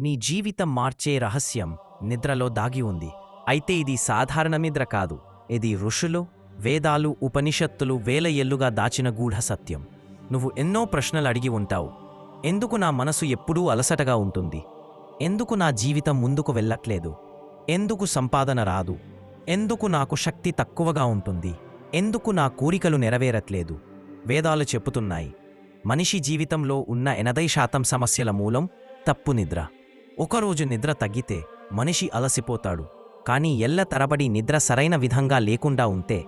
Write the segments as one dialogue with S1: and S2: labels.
S1: నీ జీవితం మార్చే రహస్యం నిద్రలో దాగి ఉంది. అయితే ఇది సాధారణ నిద్ర కాదు. ఇది ఋషులు వేదాలు ఉపనిషత్తులు వేల ఎల్లుగా దాచిన గూఢ సత్యం. నువ్వు ఎన్నో ప్రశ్నలు అడిగి ఉంటావు. ఎందుకు నా మనసు ఎప్పుడూ అలసటగా ఉంటుంది? ఎందుకు నా జీవితం ముందుకు వెళ్ళట్లేదు? ఎందుకు సంపాదన రాదు? ఎందుకు నాకు శక్తి తక్కువగా ఉంటుంది? ఎందుకు నా కోరికలు నెరవేరట్లేదు? వేదాలు చెప్పుతున్నాయి మనిషి జీవితంలో ఉన్న ఎనభై శాతం సమస్యల మూలం తప్పు నిద్ర. ఒకరోజు నిద్ర తగ్గితే మనిషి అలసిపోతాడు. కానీ ఎల్ల తరబడి నిద్ర సరైన విధంగా లేకుండా ఉంటే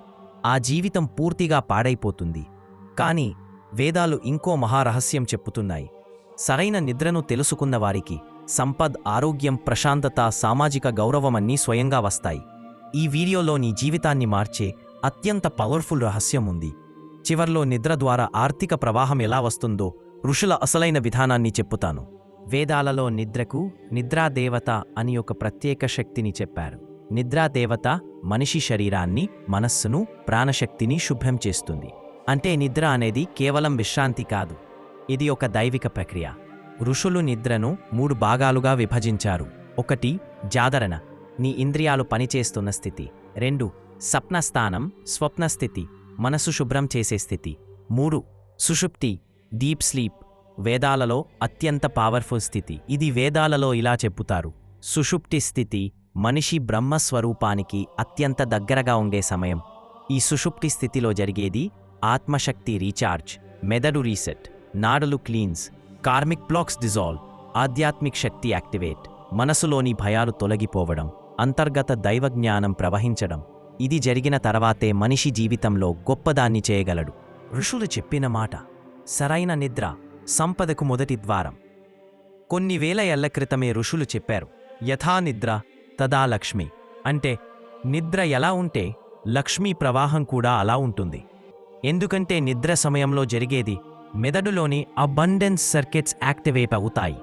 S1: ఆ జీవితం పూర్తిగా పాడైపోతుంది. కానీ వేదాలు ఇంకో మహారహస్యం చెప్పుతున్నాయి. సరైన నిద్రను తెలుసుకున్న వారికి సంపద్ ఆరోగ్యం ప్రశాంతత సామాజిక గౌరవమన్నీ స్వయంగా వస్తాయి. ఈ వీడియోలో నీ జీవితాన్ని మార్చే అత్యంత పవర్ఫుల్ రహస్యం ఉంది. చివర్లో నిద్ర ద్వారా ఆర్థిక ప్రవాహం ఎలా వస్తుందో ఋషుల అసలైన విధానాన్ని చెప్పుతాను. వేదాలలో నిద్రకు నిద్రాదేవత అని ఒక ప్రత్యేక శక్తిని చెప్పారు. నిద్రాదేవత మనిషి శరీరాన్ని మనస్సును ప్రాణశక్తిని శుభ్రం చేస్తుంది. అంటే నిద్ర అనేది కేవలం విశ్రాంతి కాదు. ఇది ఒక దైవిక ప్రక్రియ. ఋషులు నిద్రను మూడు భాగాలుగా విభజించారు. ఒకటి జాదరణ. నీ ఇంద్రియాలు పనిచేస్తున్న స్థితి. రెండు స్వప్నస్థానం స్వప్నస్థితి. మనసు శుభ్రం చేసే స్థితి. మూడు సుషుప్తి డీప్ స్లీప్. వేదాలలో అత్యంత పవర్ఫుల్ స్థితి. ఇది వేదాలలో ఇలా చెప్పుతారు సుషుప్తి స్థితి మనిషి బ్రహ్మస్వరూపానికి అత్యంత దగ్గరగా ఉండే సమయం. ఈ సుషుప్తి స్థితిలో జరిగేది ఆత్మశక్తి రీఛార్జ్ మెదడు రీసెట్ నాడలు క్లీన్స్ కార్మిక్ బ్లాక్స్ డిజాల్వ్ ఆధ్యాత్మిక్ శక్తి యాక్టివేట్ మనసులోని భయాలు తొలగిపోవడం అంతర్గత దైవజ్ఞానం ప్రవహించడం. ఇది జరిగిన తర్వాతే మనిషి జీవితంలో గొప్పదాన్ని చేయగలడు. ఋషులు చెప్పిన మాట సరైన నిద్ర సంపదకు మొదటి ద్వారం. కొన్ని వేల ఏళ్ళ క్రితమే ఋషులు చెప్పారు యథా నిద్ర తదా లక్ష్మి. అంటే నిద్ర ఎలా ఉంటే లక్ష్మీ ప్రవాహం కూడా అలా ఉంటుంది. ఎందుకంటే నిద్ర సమయంలో జరిగేది మెదడులోని అబండెన్స్ సర్కిట్స్ యాక్టివేట్ అవుతాయి.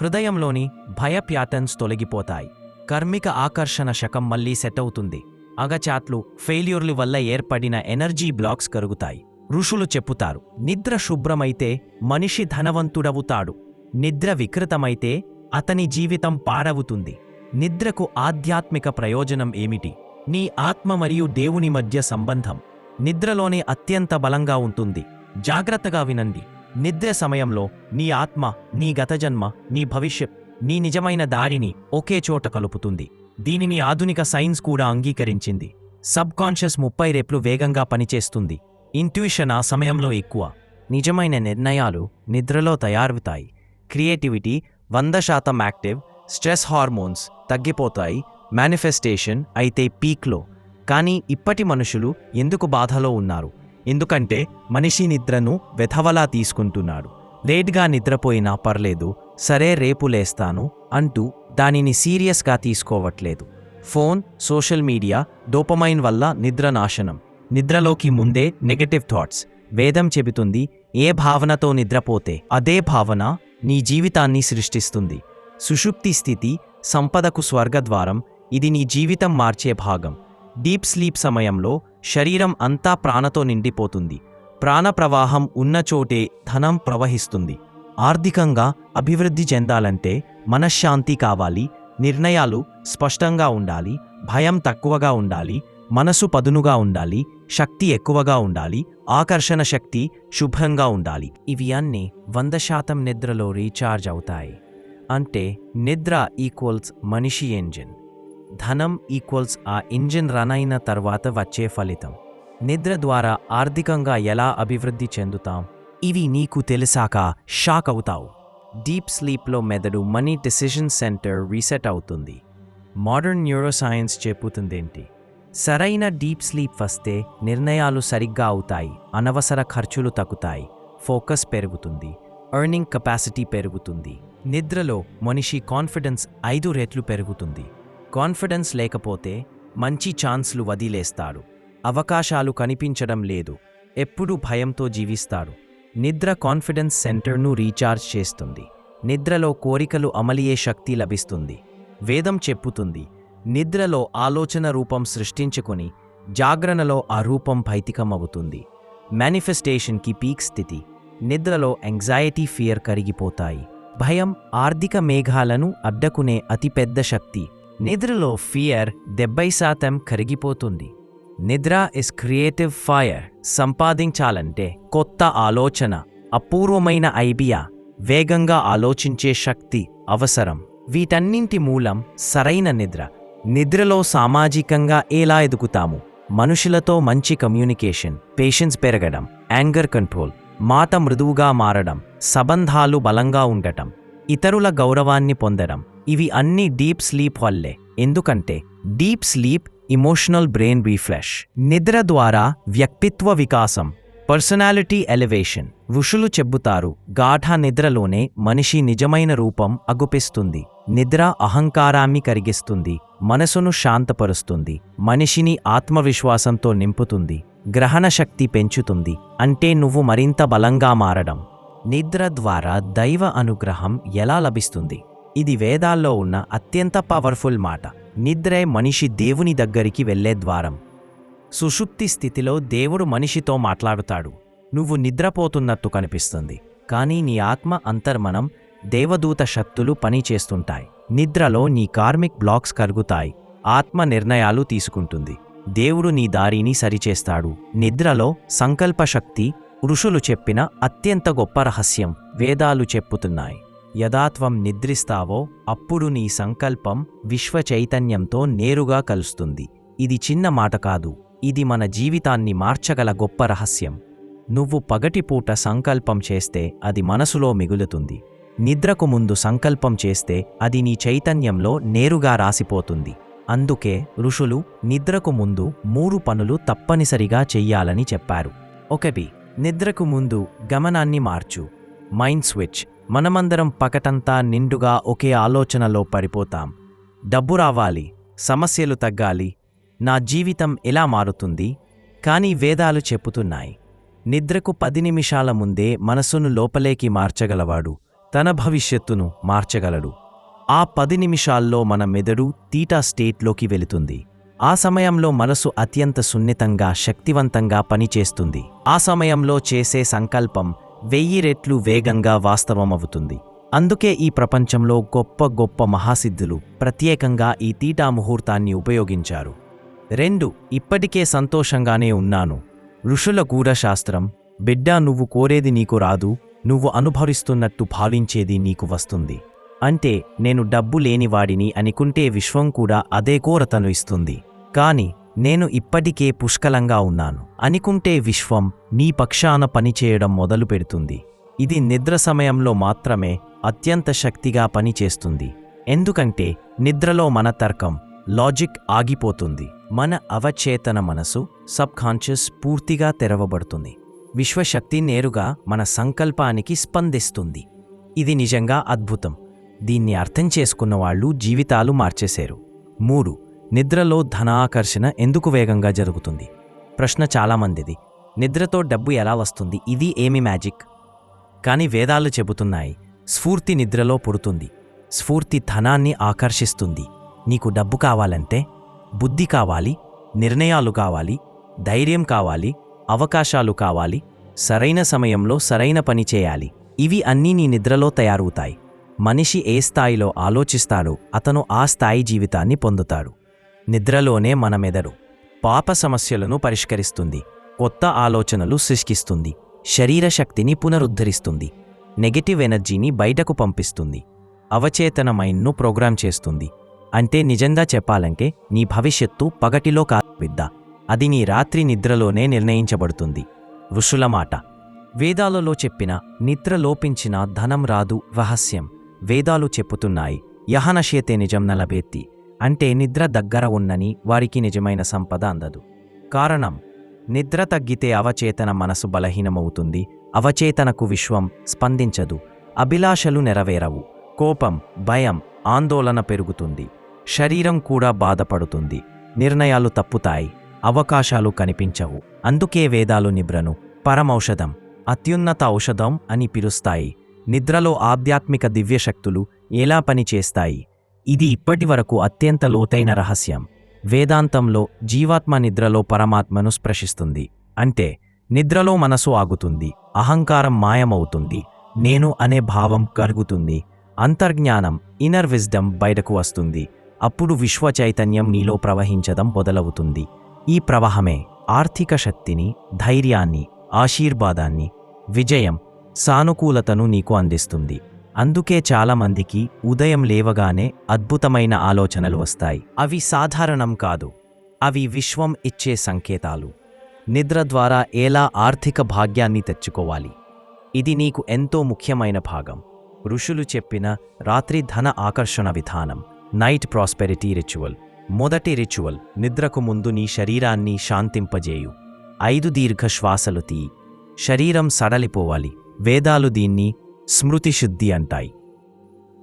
S1: హృదయంలోని భయ ప్యాటర్న్స్ తొలగిపోతాయి. కర్మిక ఆకర్షణ శకం మళ్ళీ సెట్ అవుతుంది. అగచాట్లు ఫెయిల్యూర్లు వల్ల ఏర్పడిన ఎనర్జీ బ్లాక్స్ కరుగుతాయి. ఋషులు చెప్పుతారు నిద్ర శుభ్రమైతే మనిషి ధనవంతుడవుతాడు నిద్ర వికృతమైతే అతని జీవితం పారవుతుంది. నిద్రకు ఆధ్యాత్మిక ప్రయోజనం ఏమిటి? నీ ఆత్మ మరియు దేవుని మధ్య సంబంధం. నిద్రలోనే అత్యంత బలంగా ఉంటుంది. జాగ్రత్తగా వినండి. నిద్ర సమయంలో నీ ఆత్మ నీ గతజన్మ నీ భవిష్యత్ నీ నిజమైన దారిని ఒకే చోట కలుపుతుంది. దీనిని ఆధునిక సైన్స్ కూడా అంగీకరించింది. సబ్ కాన్షియస్ ముప్పై రెట్లు వేగంగా పనిచేస్తుంది. ఇంట్యూషన్ ఆ సమయంలో ఎక్కువ. నిజమైన నిర్ణయాలు నిద్రలో తయారవుతాయి. క్రియేటివిటీ వంద శాతం యాక్టివ్ స్ట్రెస్ హార్మోన్స్ తగ్గిపోతాయి మేనిఫెస్టేషన్ అయితే పీక్లో. కానీ ఇప్పటి మనుషులు ఎందుకు బాధలో ఉన్నారు? ఎందుకంటే మనిషి నిద్రను వెధవలా తీసుకుంటున్నాడు. లేట్గా నిద్రపోయినా పర్లేదు సరే రేపు లేస్తాను అంటూ దానిని సీరియస్గా తీసుకోవట్లేదు. ఫోన్ సోషల్ మీడియా డోపమైన్ వల్ల నిద్ర నాశనం. నిద్రలోకి ముందే నెగటివ్ థాట్స్ వేదం చెబుతుంది ఏ భావనతో నిద్రపోతే అదే భావన నీ జీవితాన్ని సృష్టిస్తుంది. సుషుప్తి స్థితి సంపదకు స్వర్గద్వారం ఇది నీ జీవితం మార్చే భాగం. డీప్ స్లీప్ సమయంలో శరీరం అంతా ప్రాణతో నిండిపోతుంది. ప్రాణ ప్రవాహం ఉన్న చోటే ధనం ప్రవహిస్తుంది. ఆర్థికంగా అభివృద్ధి చెందాలంటే మనశ్శాంతి కావాలి నిర్ణయాలు స్పష్టంగా ఉండాలి భయం తక్కువగా ఉండాలి మనసు పదునుగా ఉండాలి శక్తి ఎక్కువగా ఉండాలి ఆకర్షణ శక్తి శుభ్రంగా ఉండాలి. ఇవి అన్నీ వంద శాతం నిద్రలో రీఛార్జ్ అవుతాయి. అంటే నిద్ర ఈక్వల్స్ మనిషి ఇంజిన్ ధనం ఈక్వల్స్ ఆ ఇంజిన్ రన్ అయిన తర్వాత వచ్చే ఫలితం. నిద్ర ద్వారా ఆర్థికంగా ఎలా అభివృద్ధి చెందుతాం? ఇవి నీకు తెలిసాక షాక్ అవుతావు. డీప్ స్లీప్లో మెదడు మనీ డెసిషన్ సెంటర్ రీసెట్ అవుతుంది. మోడర్న్ న్యూరోసైన్స్ చెప్పుతుందేంటి? సరైన డీప్ స్లీప్ వస్తే నిర్ణయాలు సరిగ్గా అవుతాయి అనవసర ఖర్చులు తగ్గుతాయి ఫోకస్ పెరుగుతుంది ఎర్నింగ్ కెపాసిటీ పెరుగుతుంది. నిద్రలో మనిషి కాన్ఫిడెన్స్ ఐదు రెట్లు పెరుగుతుంది. కాన్ఫిడెన్స్ లేకపోతే మంచి ఛాన్స్లు వదిలేస్తాడు. అవకాశాలు కనిపించడం లేదు. ఎప్పుడూ భయంతో జీవిస్తాడు. నిద్ర కాన్ఫిడెన్స్ సెంటర్ను రీఛార్జ్ చేస్తుంది. నిద్రలో కోరికలు అమలియే శక్తి లభిస్తుంది. వేదం చెప్పుతుంది. నిద్రలో ఆలోచన రూపం సృష్టించుకొని జాగరణలో ఆ రూపం భైతికమవుతుంది. మేనిఫెస్టేషన్కి పీక్ స్థితి నిద్రలో ఎంగ్జైటీ ఫియర్ కరిగిపోతాయి. భయం ఆర్థిక మేఘాలను అడ్డకునే అతిపెద్ద శక్తి. నిద్రలో ఫియర్ డెబ్బై శాతం కరిగిపోతుంది. నిద్ర ఇస్ క్రియేటివ్ ఫైర్ సంపాదించాలంటే కొత్త ఆలోచన అపూర్వమైన ఐడియా వేగంగా ఆలోచించే శక్తి అవసరం. వీటన్నింటి మూలం సరైన నిద్ర. నిద్రలో సామాజికంగా ఎలా ఎదుగుతాము? మనుషులతో మంచి కమ్యూనికేషన్ పేషెన్స్ పెరగడం యాంగర్ కంట్రోల్ మాట మృదువుగా మారడం సంబంధాలు బలంగా ఉండటం ఇతరుల గౌరవాన్ని పొందడం ఇవి అన్ని డీప్ స్లీప్ వల్లే. ఎందుకంటే deep sleep emotional brain refresh. నిద్ర ద్వారా వ్యక్తిత్వ వికాసం పర్సనాలిటీ ఎలివేషన్. ఋషులు చెబుతారు గాఢ నిద్రలోనే మనిషి నిజమైన రూపం అగుపిస్తుంది. నిద్ర అహంకారాన్ని కరిగిస్తుంది మనసును శాంతపరుస్తుంది మనిషిని ఆత్మవిశ్వాసంతో నింపుతుంది గ్రహణ శక్తి పెంచుతుంది అంటే నువ్వు మరింత బలంగా మారడం. నిద్ర ద్వారా దైవ అనుగ్రహం ఎలా లభిస్తుంది? ఇది వేదాల్లో ఉన్న అత్యంత పవర్ఫుల్ మాట. నిద్రే మనిషి దేవుని దగ్గరికి వెళ్ళే ద్వారం. సుషుప్తి స్థితిలో దేవుడు మనిషితో మాట్లాడుతాడు. నువ్వు నిద్రపోతున్నట్టు కనిపిస్తుంది. కానీ నీ ఆత్మ అంతర్మనం దేవదూత శక్తులు పనిచేస్తుంటాయి నిద్రలో నీ కార్మిక్ బ్లాక్స్ కరుగుతాయి. ఆత్మ నిర్ణయాలు తీసుకుంటుంది. దేవుడు నీ దారిని సరిచేస్తాడు. నిద్రలో సంకల్పశక్తి ఋషులు చెప్పిన అత్యంత గొప్ప రహస్యం వేదాలు చెప్పుతున్నాయి. యథాత్వం నిద్రిస్తావో అప్పుడు నీ సంకల్పం విశ్వ చైతన్యంతో నేరుగా కలుస్తుంది. ఇది చిన్న మాట కాదు. ఇది మన జీవితాన్ని మార్చగల గొప్ప రహస్యం. నువ్వు పగటిపూట సంకల్పం చేస్తే అది మనసులో మిగులుతుంది. నిద్రకు ముందు సంకల్పం చేస్తే అది నీ చైతన్యంలో నేరుగా రాసిపోతుంది. అందుకే ఋషులు నిద్రకు ముందు మూడు పనులు తప్పనిసరిగా చెయ్యాలని చెప్పారు. ఒకటి నిద్రకు ముందు గమనాన్ని మార్చు. Mind switch. మనమందరం పకటంతా నిండుగా ఒకే ఆలోచనలో పడిపోతాం. డబ్బు రావాలి. సమస్యలు తగ్గాలి. నా జీవితం ఎలా మారుతుంది? కానీ వేదాలు చెప్పుతున్నాయి నిద్రకు పది నిమిషాల ముందే మనసును లోపలేకి మార్చగలవాడు తన భవిష్యత్తును మార్చగలడు. ఆ పది నిమిషాల్లో మన మెదడు తీటా స్టేట్లోకి వెళుతుంది. ఆ సమయంలో మనసు అత్యంత సున్నితంగా శక్తివంతంగా పనిచేస్తుంది. ఆ సమయంలో చేసే సంకల్పం వెయ్యి రెట్లు వేగంగా వాస్తవమవుతుంది. అందుకే ఈ ప్రపంచంలో గొప్ప గొప్ప మహాసిద్ధులు ప్రత్యేకంగా ఈ తీటా ముహూర్తాన్ని ఉపయోగించారు. రెండు ఇప్పటికే సంతోషంగానే ఉన్నాను. ఋషుల గూఢశాస్త్రం బిడ్డా నువ్వు కోరేది నీకు రాదు నువ్వు అనుభవిస్తున్నట్టు భావించేది నీకు వస్తుంది. అంటే నేను డబ్బు లేనివాడిని అనుకుంటే విశ్వం కూడా అదే కోరతను ఇస్తుంది. కాని నేను ఇప్పటికే పుష్కలంగా ఉన్నాను. అనుకుంటే విశ్వం నీ పక్షాన పనిచేయడం మొదలు పెడుతుంది. ఇది నిద్ర సమయంలో మాత్రమే అత్యంత శక్తిగా పనిచేస్తుంది. ఎందుకంటే నిద్రలో మన తర్కం లాజిక్ ఆగిపోతుంది. మన అవచేతన మనసు సబ్కాన్షియస్ పూర్తిగా తెరవబడుతుంది. విశ్వశక్తి నేరుగా మన సంకల్పానికి స్పందిస్తుంది. ఇది నిజంగా అద్భుతం. దీన్ని అర్థం చేసుకున్న వాళ్ళు జీవితాలు మార్చేశారు. మూడు నిద్రలో ధనాకర్షణ ఎందుకు వేగంగా జరుగుతుంది? ప్రశ్న చాలామందిది. నిద్రతో డబ్బు ఎలా వస్తుంది? ఇది ఏమి మ్యాజిక్? కానీ వేదాలు చెబుతున్నాయి. స్ఫూర్తి నిద్రలో పుడుతుంది. స్ఫూర్తి ధనాన్ని ఆకర్షిస్తుంది. నీకు డబ్బు కావాలంటే బుద్ధి కావాలి నిర్ణయాలు కావాలి ధైర్యం కావాలి అవకాశాలు కావాలి సరైన సమయంలో సరైన పని చేయాలి. ఇవి అన్నీ నీ నిద్రలో తయారవుతాయి. మనిషి ఏ స్థాయిలో ఆలోచిస్తాడో అతను ఆ స్థాయి జీవితాన్ని పొందుతాడు. నిద్రలోనే మన మెదడు పాప సమస్యలను పరిష్కరిస్తుంది. కొత్త ఆలోచనలు సృష్టిస్తుంది. శరీర శక్తిని పునరుద్ధరిస్తుంది. నెగటివ్ ఎనర్జీని బయటకు పంపిస్తుంది. అవచేతన మైండ్ను ప్రోగ్రాం చేస్తుంది. అంటే నిజంగా చెప్పాలంటే నీ భవిష్యత్తు పగటిలో కాదు అది నీ రాత్రి నిద్రలోనే నిర్ణయించబడుతుంది. ఋషుల మాట. వేదాలలో చెప్పిన నిద్ర లోపించిన ధనం రాదు రహస్యం. వేదాలు చెప్పుతున్నాయి యహనశేతే నిజం నలబేత్తి అంటే నిద్ర దగ్గర ఉన్నని వారికి నిజమైన సంపద అందదు. కారణం. నిద్ర తగ్గితే అవచేతన మనసు బలహీనమవుతుంది అవచేతనకు విశ్వం స్పందించదు అభిలాషలు నెరవేరవు. కోపం భయం ఆందోళన పెరుగుతుంది. శరీరం కూడా బాధపడుతుంది. నిర్ణయాలు తప్పుతాయి. అవకాశాలు కనిపించవు. అందుకే వేదాలు నిబ్రను పరమౌషధం అత్యున్నత ఔషధం అని పిలుస్తాయి. నిద్రలో ఆధ్యాత్మిక దివ్యశక్తులు ఎలా పనిచేస్తాయి? ఇది ఇప్పటివరకు అత్యంత లోతైన రహస్యం. వేదాంతంలో జీవాత్మ నిద్రలో పరమాత్మను స్పృశిస్తుంది. అంటే నిద్రలో మనసు ఆగుతుంది. అహంకారం మాయమవుతుంది. నేను అనే భావం కలుగుతుంది. అంతర్జ్ఞానం ఇన్నర్ విజ్డమ్ బయటకు వస్తుంది. అప్పుడు విశ్వచైతన్యం నీలో ప్రవహించడం మొదలవుతుంది. ఈ ప్రవాహమే ఆర్థిక శక్తిని ధైర్యాన్ని ఆశీర్వాదాన్ని విజయం సానుకూలతను నీకు అందిస్తుంది. అందుకే చాలామందికి ఉదయం లేవగానే అద్భుతమైన ఆలోచనలు వస్తాయి. అవి సాధారణం కాదు. అవి విశ్వం ఇచ్చే సంకేతాలు. నిద్ర ద్వారా ఎలా ఆర్థిక భాగ్యాన్ని తెచ్చుకోవాలి? ఇది నీకు ఎంతో ముఖ్యమైన భాగం. ఋషులు చెప్పిన రాత్రి ధన ఆకర్షణ విధానం. Night prosperity ritual. మొదటి రిచువల్ నిద్రకు ముందు నీ శరీరాన్ని శాంతింపజేయు. ఐదు దీర్ఘ శ్వాసలు తీ శరీరం సడలిపోవాలి. వేదాలు దీన్ని స్మృతిశుద్ధి అంటాయి.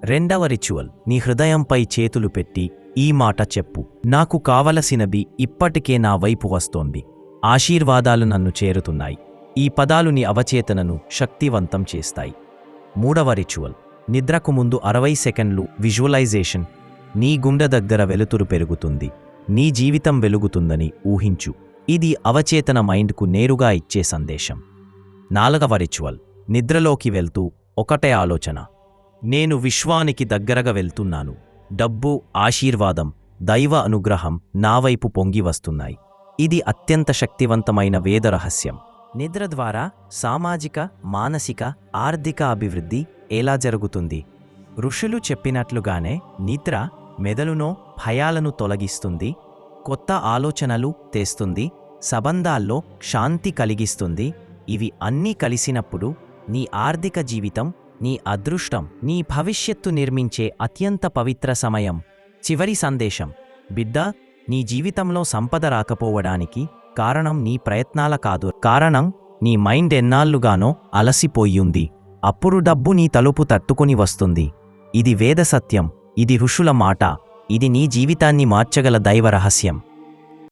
S1: రెండవ రిచువల్ నీ హృదయంపై చేతులు పెట్టి ఈ మాట చెప్పు. నాకు కావలసినవి ఇప్పటికే నా వైపు వస్తోంది. ఆశీర్వాదాలు నన్ను చేరుతున్నాయి. ఈ పదాలు నీ అవచేతనను శక్తివంతం చేస్తాయి. మూడవ రిచువల్ నిద్రకు ముందు అరవై సెకండ్లు విజువలైజేషన్ నీ గుండె దగ్గర వెలుతురు పెరుగుతుంది. నీ జీవితం వెలుగుతుందని ఊహించు. ఇది అవచేతన మైండ్కు నేరుగా ఇచ్చే సందేశం. నాలుగవ రిచువల్. నిద్రలోకి వెళ్తూ ఒకటే ఆలోచన. నేను విశ్వానికి దగ్గరగా వెళ్తున్నాను. డబ్బు ఆశీర్వాదం దైవ అనుగ్రహం నావైపు పొంగి వస్తున్నాయి. ఇది అత్యంత శక్తివంతమైన వేద రహస్యం. నిద్ర ద్వారా సామాజిక మానసిక ఆర్థిక అభివృద్ధి ఎలా జరుగుతుంది? ఋషులు చెప్పినట్లుగానే నిద్ర మెదలునో భయాలను తొలగిస్తుంది కొత్త ఆలోచనలు తెస్తుంది సంబంధాల్లో శాంతి కలిగిస్తుంది. ఇవి అన్నీ కలిసినప్పుడు నీ ఆర్థిక జీవితం నీ అదృష్టం నీ భవిష్యత్తు నిర్మించే అత్యంత పవిత్ర సమయం. చివరి సందేశం. బిడ్డ నీ జీవితంలో సంపద రాకపోవడానికి కారణం నీ ప్రయత్నాల కాదు. కారణం నీ మైండ్ ఎన్నాళ్ళుగానో అలసిపోయింది. అప్పుడు డబ్బు నీ తలుపు తట్టుకుని వస్తుంది. ఇది వేద సత్యం. ఇది ఋషుల మాట. ఇది నీ జీవితాన్ని మార్చగల దైవ రహస్యం.